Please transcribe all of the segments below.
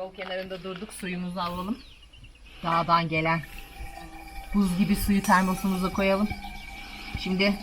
Yol kenarında durduk suyumuzu alalım. Dağdan gelen buz gibi suyu termosumuza koyalım. Şimdi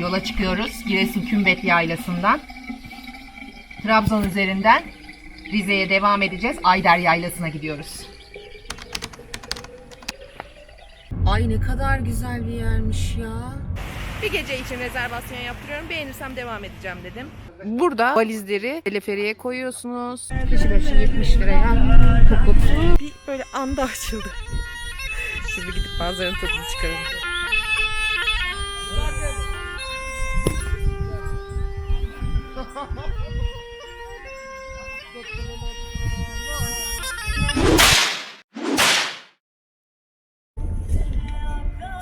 yola çıkıyoruz. Giresun Kümbet Yaylası'ndan. Trabzon üzerinden Rize'ye devam edeceğiz. Ayder Yaylası'na gidiyoruz. Ay ne kadar güzel bir yermiş ya. Bir gece için rezervasyon yaptırıyorum. Beğenirsem devam edeceğim dedim. Burada valizleri teleferiye koyuyorsunuz. Kişi başı 70 liraya Tukut. Bir böyle anda açıldı. Şimdi gidip manzaranın tadını çıkaralım.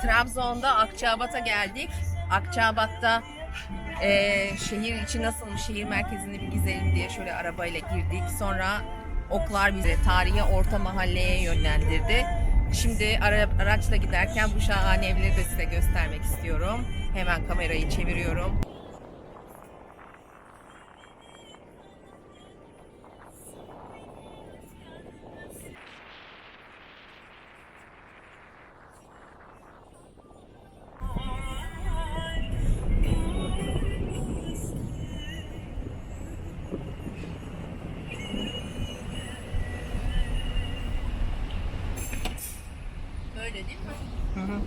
Trabzon'da Akçabat'a geldik. Akçabat'ta eee, şehir içi nasılmış, şehir merkezini bir gezelim diye şöyle arabayla girdik. Sonra oklar bizi tarihi orta mahalleye yönlendirdi. Şimdi ara, araçla giderken bu şahane evleri de size göstermek istiyorum. Hemen kamerayı çeviriyorum. Değil mi?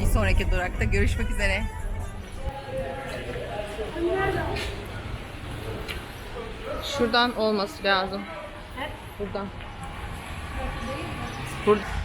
Bir sonraki durakta görüşmek üzere. Şuradan olması lazım. Buradan. Burada.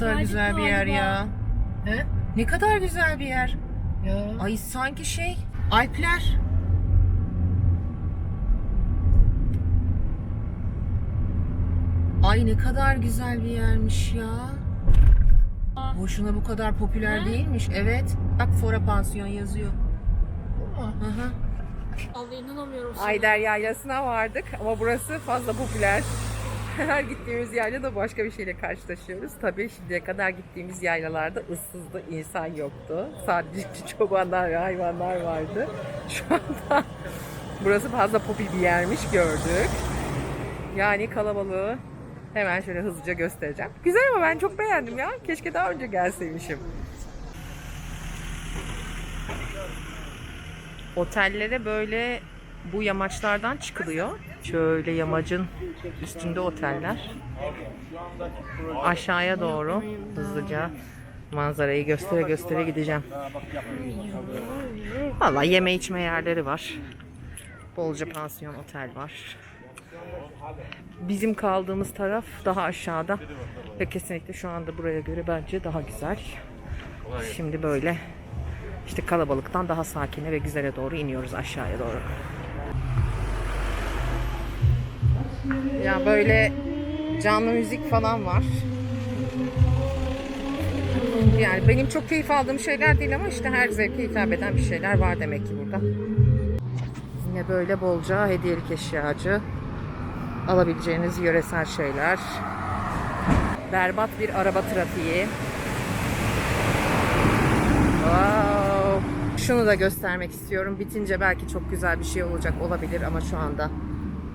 Ne kadar güzel bir yer ya. He? Ne kadar güzel bir yer. Ya. Ay sanki şey Alpler. Ay ne kadar güzel bir yermiş ya. Boşuna bu kadar popüler değilmiş. Evet. Bak Fora Pansiyon yazıyor. Bu mu? Hı hı. Allah inanamıyorum sana. Ayder Yaylası'na vardık ama burası fazla popüler. Her gittiğimiz yayla da başka bir şeyle karşılaşıyoruz. Tabii şimdiye kadar gittiğimiz yaylalarda ıssızdı, insan yoktu. Sadece çobanlar ve hayvanlar vardı. Şu anda burası fazla popül bir yermiş gördük. Yani kalabalığı hemen şöyle hızlıca göstereceğim. Güzel ama ben çok beğendim ya. Keşke daha önce gelseymişim. Otellere böyle bu yamaçlardan çıkılıyor. Şöyle yamacın üstünde oteller. Aşağıya doğru hızlıca manzarayı göstere göstere gideceğim. Valla yeme içme yerleri var. Bolca pansiyon otel var. Bizim kaldığımız taraf daha aşağıda ve kesinlikle şu anda buraya göre bence daha güzel. Şimdi böyle işte kalabalıktan daha sakine ve güzele doğru iniyoruz aşağıya doğru. Ya böyle canlı müzik falan var. Yani benim çok keyif aldığım şeyler değil ama işte her zevke hitap eden bir şeyler var demek ki burada. Yine böyle bolca hediyelik eşyacı alabileceğiniz yöresel şeyler. Berbat bir araba trafiği. Wow. Şunu da göstermek istiyorum. Bitince belki çok güzel bir şey olacak olabilir ama şu anda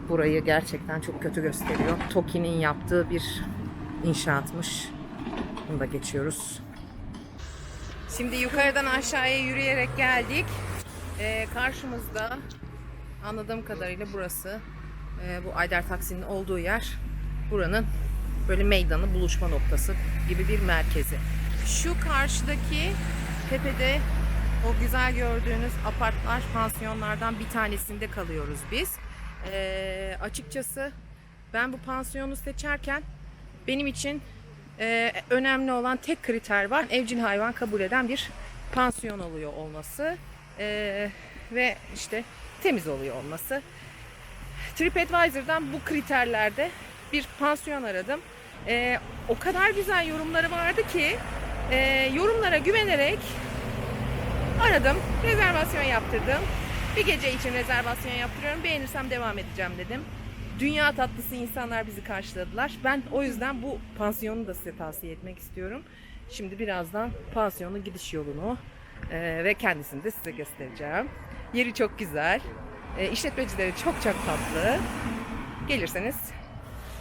burayı gerçekten çok kötü gösteriyor. TOKİ'nin yaptığı bir inşaatmış. Bunu da geçiyoruz. Şimdi yukarıdan aşağıya yürüyerek geldik. Ee, karşımızda anladığım kadarıyla burası e, bu Ayder Taksi'nin olduğu yer. Buranın böyle meydanı, buluşma noktası gibi bir merkezi. Şu karşıdaki tepede o güzel gördüğünüz apartlar, pansiyonlardan bir tanesinde kalıyoruz biz. Ee, açıkçası ben bu pansiyonu seçerken benim için Ee, önemli olan tek kriter var. Evcil hayvan kabul eden bir pansiyon oluyor olması. Ee, ve işte temiz oluyor olması. TripAdvisor'dan bu kriterlerde bir pansiyon aradım. Ee, o kadar güzel yorumları vardı ki e, yorumlara güvenerek aradım, rezervasyon yaptırdım. Bir gece için rezervasyon yaptırıyorum. Beğenirsem devam edeceğim dedim. Dünya tatlısı insanlar bizi karşıladılar. Ben o yüzden bu pansiyonu da size tavsiye etmek istiyorum. Şimdi birazdan pansiyonun gidiş yolunu e, ve kendisini de size göstereceğim. Yeri çok güzel. E, işletmecileri çok çok tatlı. Gelirseniz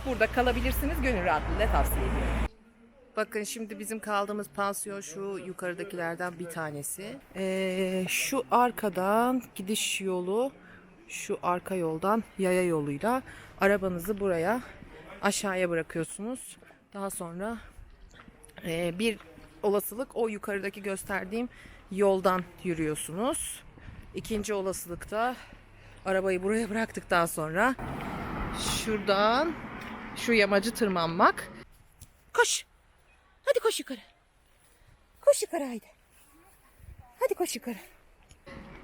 burada kalabilirsiniz. Gönül rahatlığıyla tavsiye ediyorum. Bakın şimdi bizim kaldığımız pansiyon şu yukarıdakilerden bir tanesi. Ee, şu arkadan gidiş yolu şu arka yoldan yaya yoluyla arabanızı buraya aşağıya bırakıyorsunuz. Daha sonra e, bir olasılık o yukarıdaki gösterdiğim yoldan yürüyorsunuz. İkinci olasılıkta arabayı buraya bıraktıktan sonra şuradan şu yamacı tırmanmak. Koş! Hadi koş yukarı. Koş yukarı haydi. Hadi koş yukarı.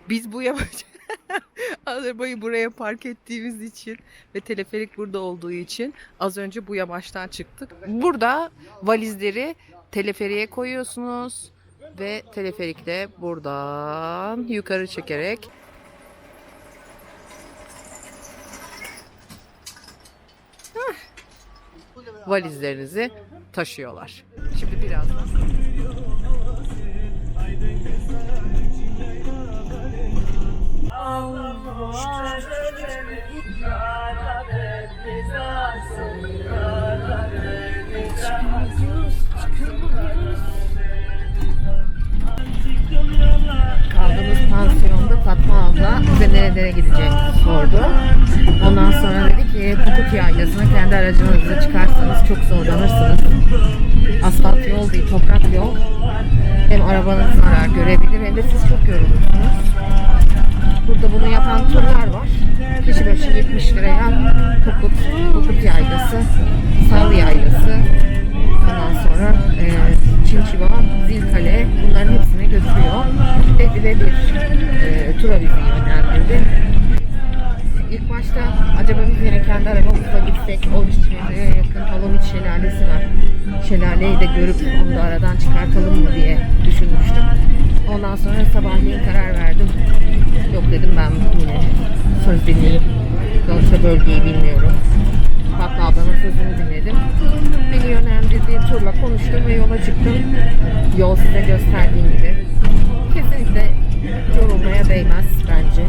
Biz bu yamaç arabayı buraya park ettiğimiz için ve teleferik burada olduğu için az önce bu yamaçtan çıktık. Burada valizleri teleferiğe koyuyorsunuz ve teleferikle buradan yukarı çekerek valizlerinizi taşıyorlar. Şimdi birazdan kaldığımız pansiyonda Fatma abla bize nerelere gideceğimizi sordu. Ondan sonra dedi ki Pukut Yaylası'na kendi aracınızla çıkarsanız çok zorlanırsınız. Asfalt yol değil, toprak yol. Hem arabanız zarar görebilir hem de siz çok yorulursunuz. Burada bunu yapan turlar var. Kişi başı 70 liraya Pukut, Pukut Yaylası, Sal Yaylası, ondan sonra e, Çinçiva, Zilkale bunların hepsine götürüyor. Dedi ve bir e, tura bizi yönlendirdi. İlk başta acaba biz yine kendi arabamızla gitsek o şehre yakın Halomiç Şelalesi var. Şelaleyi de görüp onu da aradan çıkartalım mı diye düşünmüştüm. Ondan sonra sabahleyin karar verdim. Yok dedim ben yine söz dinleyip sonuçta bölgeyi bilmiyorum. Fatma ablanın sözünü dinledim. Beni yönlendirdiği turla konuştum ve yola çıktım. Yol size gösterdiğim gibi. Kesinlikle yorulmaya değmez bence.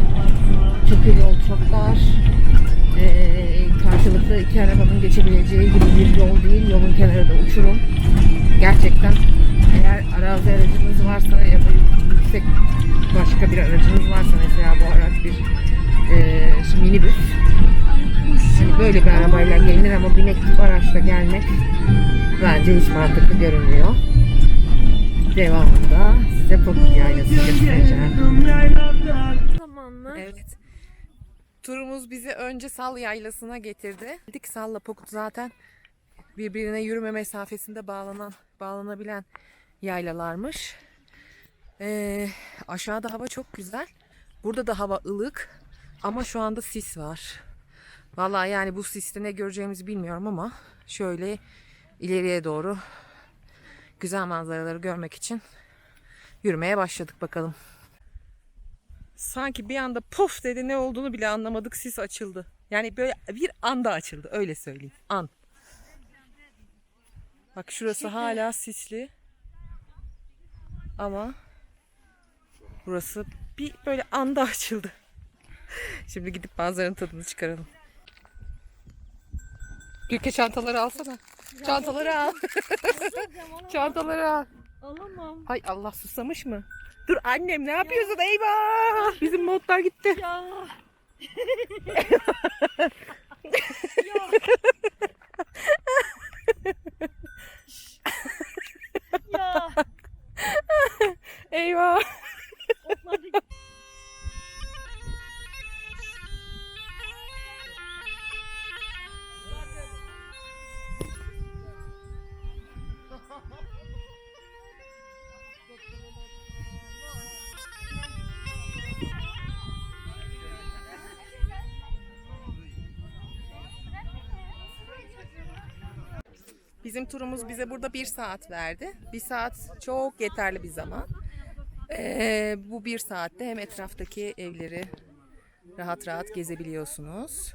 Çünkü yol çok dar. Ee, karşılıklı iki arabanın geçebileceği gibi bir yol değil. Yolun kenarı da uçurum. Gerçekten eğer arazi aracınız varsa ya da yüksek başka bir aracınız varsa mesela bu araç bir e, minibüs hani böyle bir arabayla gelinir ama binek tip araçla gelmek bence hiç mantıklı görünmüyor. Devamında size Pokut Yaylası göstereceğim. Zamanlar. Evet. Turumuz bizi önce Sal Yaylası'na getirdi. Dik Sal'la Pokut zaten birbirine yürüme mesafesinde bağlanan, bağlanabilen yaylalarmış. Ee, aşağıda hava çok güzel. Burada da hava ılık ama şu anda sis var. Vallahi yani bu siste ne göreceğimizi bilmiyorum ama şöyle ileriye doğru güzel manzaraları görmek için yürümeye başladık bakalım. Sanki bir anda puf dedi ne olduğunu bile anlamadık sis açıldı. Yani böyle bir anda açıldı öyle söyleyeyim. An. Bak şurası hala sisli. Ama burası bir böyle anda açıldı. Şimdi gidip manzaranın tadını çıkaralım. Gülke çantaları alsana. Çantaları al. Çantaları al. Alamam. Hay Allah susamış mı? Dur annem ne yapıyorsun? Eyvah! Bizim modlar gitti. Ya. ya. Eyvah! Bizim turumuz bize burada bir saat verdi. Bir saat çok yeterli bir zaman. Ee, bu bir saatte hem etraftaki evleri rahat rahat gezebiliyorsunuz.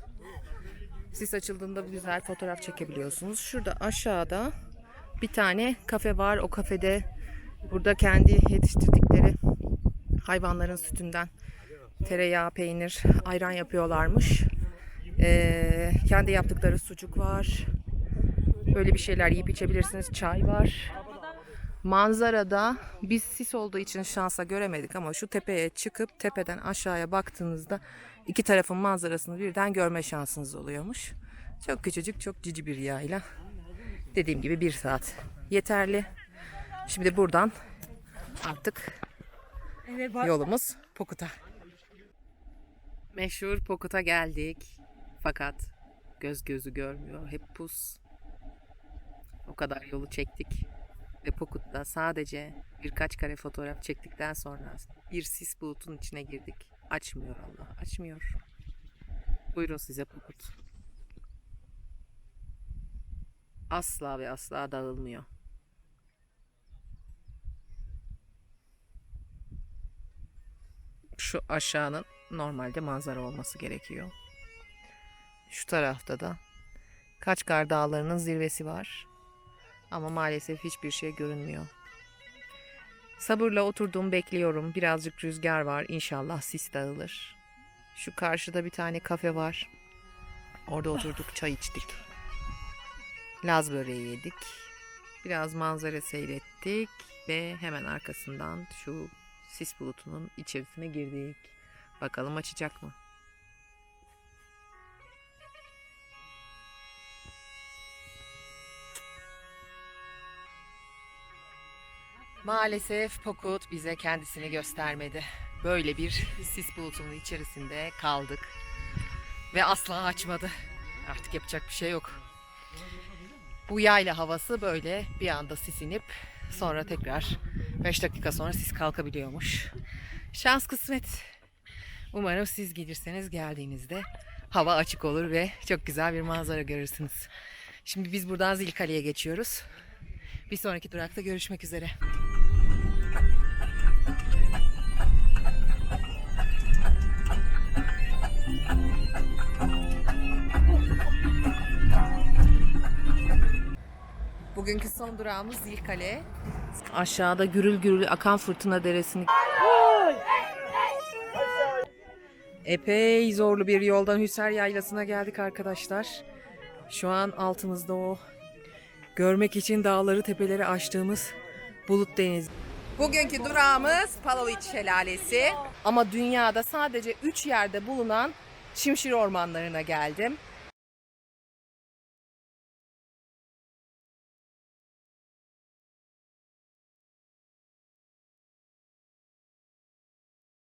Sis açıldığında güzel fotoğraf çekebiliyorsunuz. Şurada aşağıda bir tane kafe var. O kafede burada kendi yetiştirdikleri hayvanların sütünden tereyağı, peynir, ayran yapıyorlarmış. Ee, kendi yaptıkları sucuk var. Böyle bir şeyler yiyip içebilirsiniz. Çay var. Manzarada biz sis olduğu için şansa göremedik ama şu tepeye çıkıp tepeden aşağıya baktığınızda iki tarafın manzarasını birden görme şansınız oluyormuş. Çok küçücük, çok cici bir yayla. Dediğim gibi bir saat yeterli. Şimdi buradan artık yolumuz Pokut'a. Meşhur Pokut'a geldik. Fakat göz gözü görmüyor. Hep pus. O kadar yolu çektik. Ve Pokut'ta sadece birkaç kare fotoğraf çektikten sonra bir sis bulutun içine girdik. Açmıyor Allah, açmıyor. Buyurun size Pokut. Asla ve asla dağılmıyor. Şu aşağının normalde manzara olması gerekiyor. Şu tarafta da Kaçkar Dağları'nın zirvesi var. Ama maalesef hiçbir şey görünmüyor. Sabırla oturdum bekliyorum. Birazcık rüzgar var. İnşallah sis dağılır. Şu karşıda bir tane kafe var. Orada oturduk çay içtik. Laz böreği yedik. Biraz manzara seyrettik ve hemen arkasından şu sis bulutunun içerisine girdik. Bakalım açacak mı? Maalesef Pokut bize kendisini göstermedi. Böyle bir sis bulutunun içerisinde kaldık. Ve asla açmadı. Artık yapacak bir şey yok. Bu yayla havası böyle bir anda sisinip sonra tekrar 5 dakika sonra sis kalkabiliyormuş. Şans kısmet. Umarım siz gelirseniz geldiğinizde hava açık olur ve çok güzel bir manzara görürsünüz. Şimdi biz buradan Zilkale'ye geçiyoruz. Bir sonraki durakta görüşmek üzere. Bugünkü son durağımız Zilkale. Aşağıda gürül gürül akan fırtına deresini... Epey zorlu bir yoldan Hüser Yaylası'na geldik arkadaşlar. Şu an altımızda o görmek için dağları tepeleri aştığımız Bulut Denizi. Bugünkü durağımız Palaliç Şelalesi. Ama dünyada sadece 3 yerde bulunan Şimşir ormanlarına geldim.